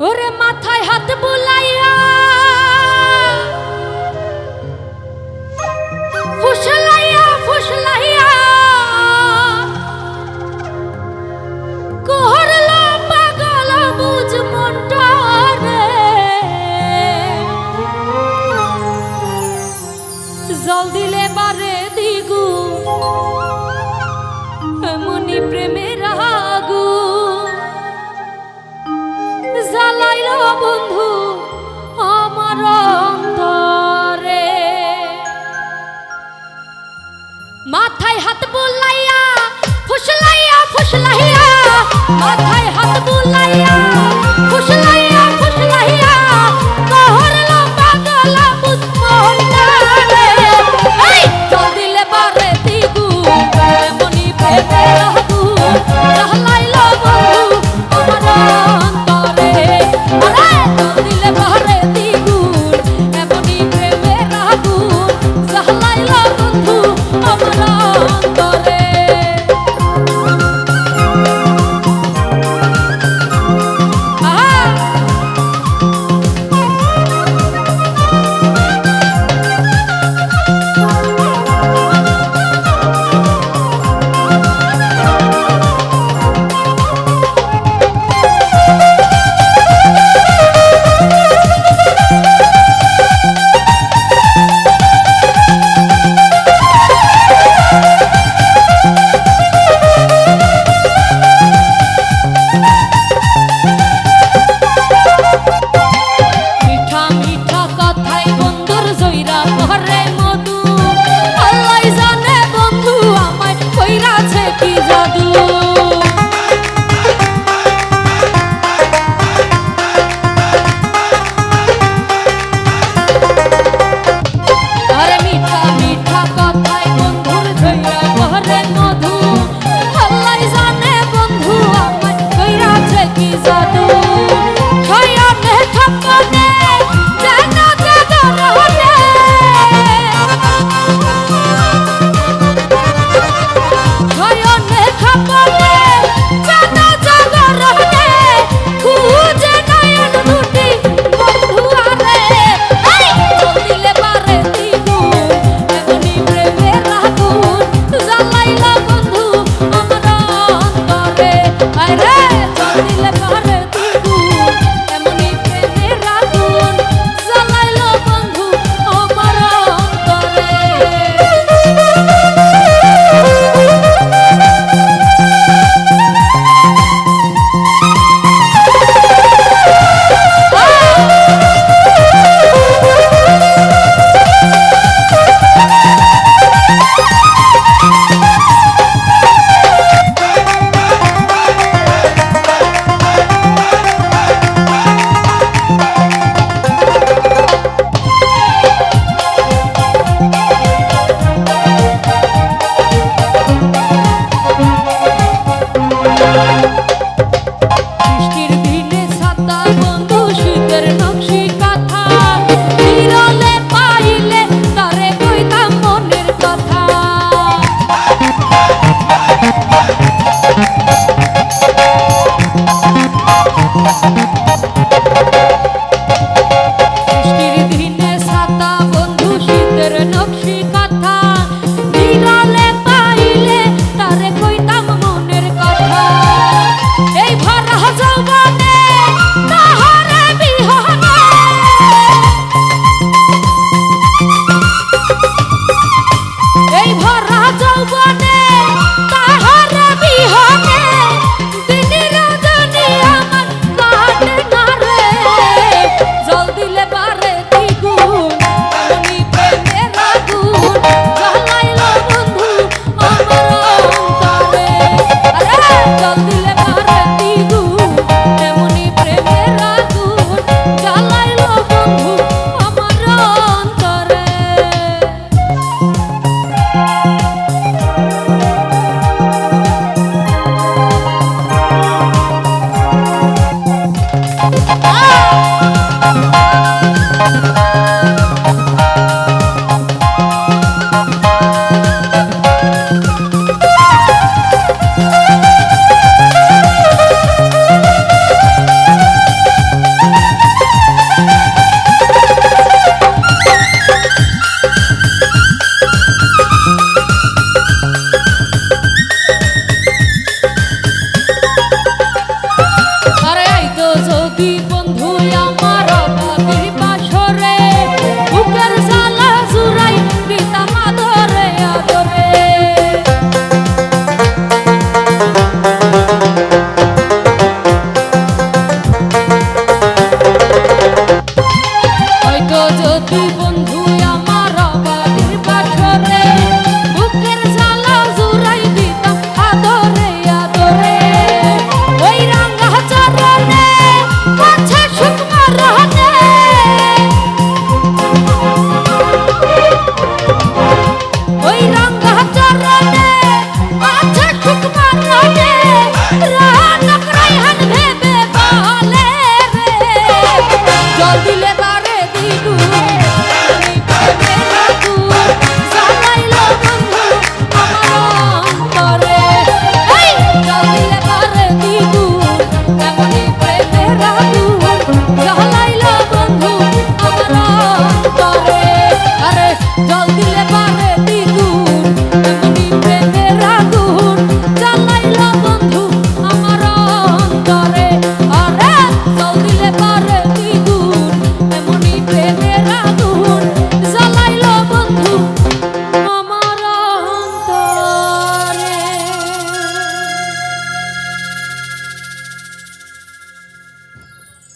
ওরে মাথায় হাত বুলাইয়া মাথায় হাত বুলাইয়া ফুসলাইয়া ফুসলাইয়া মাথায় হাত বুলাইয়া।